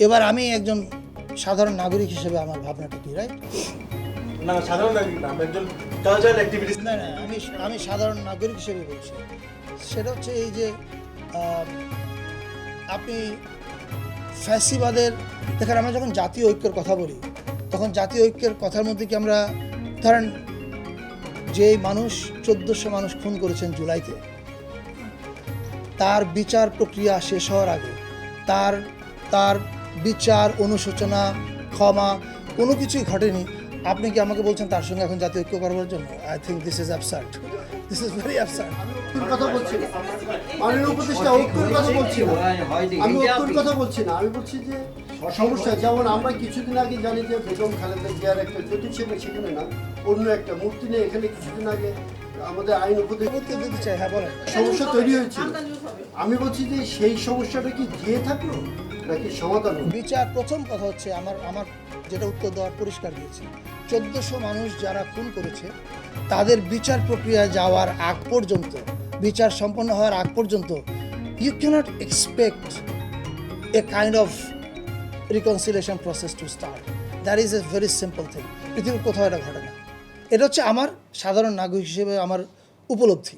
এবার আমি একজন সাধারণ নাগরিক হিসেবে আমার ভাবনাটা কি রাইট না সাধারণ নাগরিক না একজন কালচারাল অ্যাক্টিভিটিস না না আমি আমি সাধারণ নাগরিক হিসেবে বলছি। সেটা হচ্ছে এই যে আপনি ফ্যাসিবাদের দেখেন আমরা যখন জাতীয় ঐক্যের কথা বলি তখন জাতীয় ঐক্যের কথার মধ্যে কি আমরা ধরেন যে মানুষ চোদ্দোশো মানুষ খুন করেছেন জুলাইতে তার বিচার প্রক্রিয়া শেষ হওয়ার আগে তার তার বিচার অনুশোচনা ক্ষমা কোনো কিছুই ঘটেনি। আপনি কি আমাকে বলছেন তার সঙ্গে এখন জাতীয় ঐক্য করবার জন্য? I think this is absurd this is very absurd কথা বলছি মাননীয় উপদেষ্টা ঐক্যর কথা বলছি না। আমি ঐক্যর কথা বলছি না। আমি বলছি যে সমস্যা যেমন আমরা কিছুদিন আগে জানি যে বেগম খালেদা জিয়ার একটা জ্যোতিষ সেখানে না অন্য একটা মূর্তি নিয়ে এখানে কিছুদিন আগে আমাদের আইন উপদেষ্টা দিতে চাই হ্যাঁ বলেন। সমস্যা তৈরি হয়েছিল। আমি বলছি যে সেই সমস্যাটা কি দিয়ে থাকল? নাকি বিচার প্রথম কথা হচ্ছে আমার আমার যেটা উত্তর দেওয়ার পরিষ্কার দিয়েছি। চোদ্দশো মানুষ যারা খুন করেছে, তাদের বিচার প্রক্রিয়া যাওয়ার আগ পর্যন্ত, বিচার সম্পন্ন হওয়ার আগ পর্যন্ত you can't expect a kind of reconciliation process to start that is a very simple thing পৃথিবীর কোথাও এটা ঘটে না। এটা হচ্ছে আমার সাধারণ নাগরিক হিসেবে আমার উপলব্ধি।